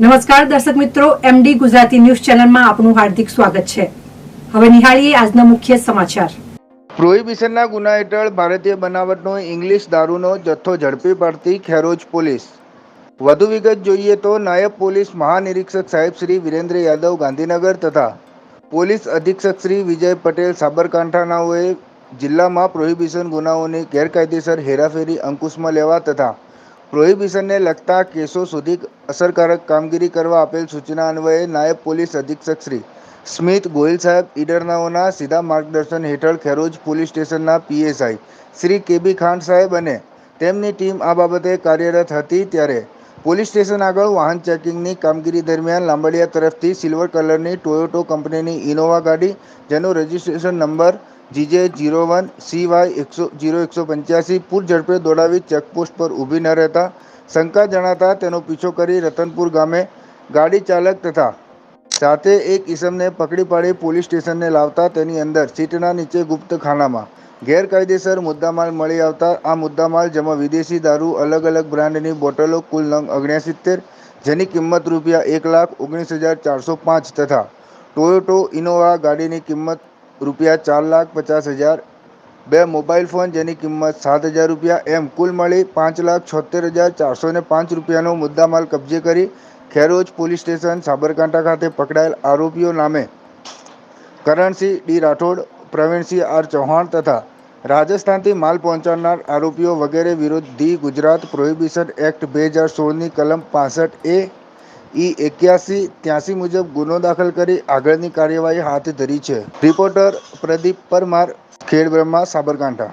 નમસ્કાર, દર્શક મિત્રો. એમડી ગુજરાતી ન્યૂઝ ચેનલમાં આપનું હાર્દિક સ્વાગત છે. હવે નિહાળીએ આજના મુખ્ય સમાચાર. પ્રોહિબિશનના ગુના હેઠળ ભારતીય બનાવટનો ઇંગ્લિશ દારૂનો જથ્થો ઝડપી પાડતી ખેરોજ પોલીસ. વધુ વિગત જોઈએ તો નાયબ પોલીસ મહાનિરીક્ષક સાહેબ શ્રી વિરેન્દ્ર યાદવ ગાંધીનગર તથા પોલીસ અધિક્ષક શ્રી વિજય પટેલ સાબરકાંઠાનાઓએ જિલ્લામાં પ્રોહિબિશન ગુનાઓની ગેરકાયદેસર હેરાફેરી અંકુશમાં લેવા તથા પ્રોહિબિશનને લગતા કેસો સુધી અસરકારક કામગીરી કરવા આપેલ સૂચના અન્વયે નાયબ પોલીસ અધિક્ષક શ્રી સ્મિત ગોયલ સાહેબ ઈડરનાઓના સીધા માર્ગદર્શન હેઠળ ખેરોજ પોલીસ સ્ટેશનના PSI Shri K B Khan સાહેબ અને તેમની ટીમ આ બાબતે કાર્યરત હતી ત્યારે પોલીસ સ્ટેશન આગળ વાહન ચેકિંગની કામગીરી દરમિયાન લાંબડિયા તરફથી સિલ્વર કલરની ટોયોટો કંપનીની ઇનોવા ગાડી, જેનો registration number GJ zero one, C એકસો, જીરો એકસો પંચ્યાસી, પૂર ઝડપે દોડાવી ચેકપોસ્ટ પર ઊભી ન રહેતા શંકા જણાતા તેનો પીછો કરી રતનપુર ગામે ગાડી ચાલક તથા સાથે એક ઈસમને પકડી પાડી પોલીસ સ્ટેશનને લાવતા તેની અંદર સીટના નીચે ગુપ્ત ખાનામાં ગેરકાયદેસર મુદ્દામાલ મળી આવતા આ મુદ્દામાલ જેમાં વિદેશી દારૂ, અલગ અલગ બ્રાન્ડની બોટલો કુલ નંગ ઓગણસિત્તેર જેની કિંમત રૂપિયા એક લાખ ઓગણીસ હજાર ચારસો પાંચ તથા ટોયોટો ઇનોવા ગાડીની કિંમત રૂપિયા ચાર લાખ પચાસ હજાર, બે મોબાઈલ ફોન જેની કિંમત સાત હજાર રૂપિયા, એમ કુલ મળી પાંચ લાખ છોતેર હજાર ચારસો ને પાંચ રૂપિયાનો મુદ્દામાલ કબજે કરી ખેરોજ પોલીસ સ્ટેશન સાબરકાંઠા ખાતે પકડાયેલ આરોપીઓ નામે કરણસિંહ ડી રાઠોડ, પ્રવીણસિંહ આર ચૌહાણ તથા રાજસ્થાનથી માલ પહોંચાડનાર આરોપીઓ વગેરે વિરુદ્ધ ધી ગુજરાત પ્રોહિબિશન એક્ટ બે હજાર સોળની કલમ પાસઠ એ ઈ એક્યાસી ત્યાસી મુજબ ગુનો દાખલ કરી આગળની કાર્યવાહી હાથ ધરી છે. રિપોર્ટર પ્રદીપ પરમાર ખેડ સાબરકાંઠા.